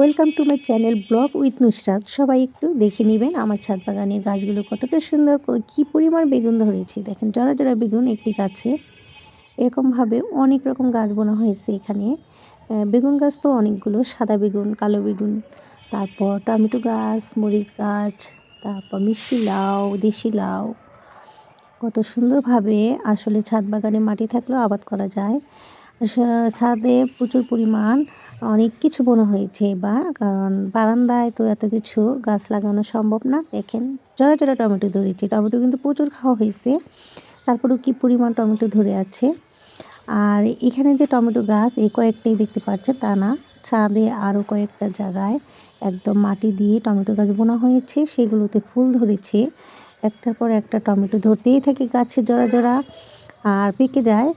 Welcome to my channel blog with Nusrat. সবাই একটু দেখে নেবেন আমার ছাদ বাগানের গাছগুলো কতটা সুন্দর ক- পরিমাণ বেগুন ধরেছে। দেখেন, জরা জরা বেগুন একটি গাছে। এরকমভাবে অনেক রকম গাছ বোনা হয়েছে এখানে। বেগুন গাছ তো অনেকগুলো, সাদা বেগুন, কালো বেগুন, তারপর টমেটো গাছ, মরিচ গাছ, তারপর মিষ্টি লাউ, দেশি লাউ। কত সুন্দরভাবে আসলে ছাদ বাগানে মাটি থাকলেও আবাদ করা যায়। ছাদে প্রচুর পরিমাণ অনেক কিছু বোনা হয়েছে এবার, কারণ বারান্দায় তো এত কিছু গাছ লাগানো সম্ভব না। দেখেন, জোড়া জোড়া টমেটো ধরেছে, টমেটো কিন্তু প্রচুর খাওয়া হয়েছে। তারপরেও কি পরিমাণ টমেটো ধরে আছে? আর এখানে যে টমেটো গাছ এই কয়েকটাই দেখতে পাচ্ছেন তা না, ছাদে আরও কয়েকটা জায়গায় একদম মাটি দিয়ে টমেটো গাছ বোনা হয়েছে, সেগুলোতে ফুল ধরেছে। একটার পর একটা টমেটো ধরতেই থাকে গাছে জোড়া জোড়া, আর পেকে যায়।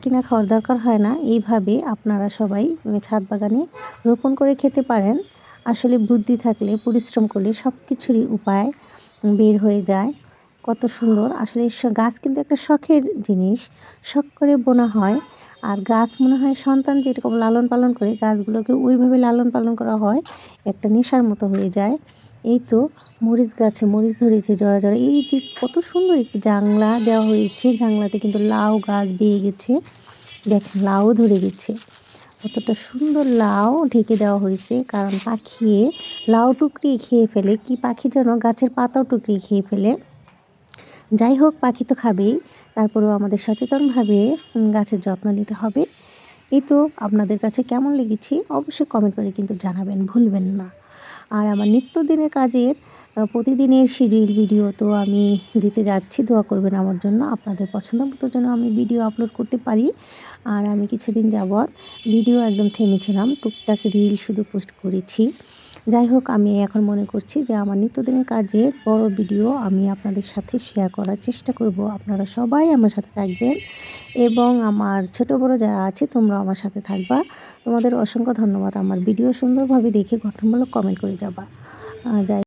কিনা খাওয়ার দরকার হয় না। এইভাবে আপনারা সবাই ছাদ বাগানে রোপণ করে খেতে পারেন। আসলে বুদ্ধি থাকলে, পরিশ্রম করলে সব কিছুরই উপায় বের হয়ে যায়। কত সুন্দর। আসলে গাছ কিন্তু একটা শখের জিনিস। শখ করে বোনা হয়। আর গাছ মনে হয় সন্তান যেরকম লালন পালন করে, গাছগুলোকে ওইভাবে লালন পালন করা হয়, একটা নেশার মতো হয়ে যায়। এই তো মরিচ গাছে মরিচ ধরেছে জড়া জড়া এই যে কত সুন্দর একটি জাংলা দেওয়া হয়েছে। জাংলাতে কিন্তু লাউ গাছ বেয়ে গেছে। দেখেন লাউ ধরে গেছে। কতটা সুন্দর লাউ ঢেকে দেওয়া হয়েছে। কারণ পাখি লাউ টুকরিয়ে খেয়ে ফেলে। কি পাখি যেন গাছের পাতাও টুকরিয়ে খেয়ে ফেলে। যাই হোক, পাখি তো খাবেই। তারপরেও আমাদের সচেতনভাবে গাছের যত্ন নিতে হবে। এই তো আপনাদের কাছে কেমন লেগেছে? অবশ্যই কমেন্ট করে কিন্তু জানাবেন। ভুলবেন না। আর আমার নিত্যদিনের কাজের প্রতিদিনের শিডিউল ভিডিও তো আমি দিতে যাচ্ছি, দোয়া করবেন আমার জন্য। আপনাদের পছন্দ মতো যেন আমি ভিডিও আপলোড করতে পারি। আর আমি কিছুদিন যাবৎ ভিডিও একদম থেমেছিলাম, টুকটাক রিল শুধু পোস্ট করেছি। যাই হোক আমি এখন মনে করছি যে আমার নিত্যদিনের কাজে বড় ভিডিও আমি আপনাদের সাথে শেয়ার করার চেষ্টা করব। আপনারা সবাই আমার সাথে থাকবেন এবং আমার ছোট বড় যারা আছে, তোমরা আমার সাথে থাকবা। তোমাদের অসংখ্য ধন্যবাদ আমার ভিডিও সুন্দরভাবে দেখে গঠনমূলক কমেন্ট করে যাবা। যাই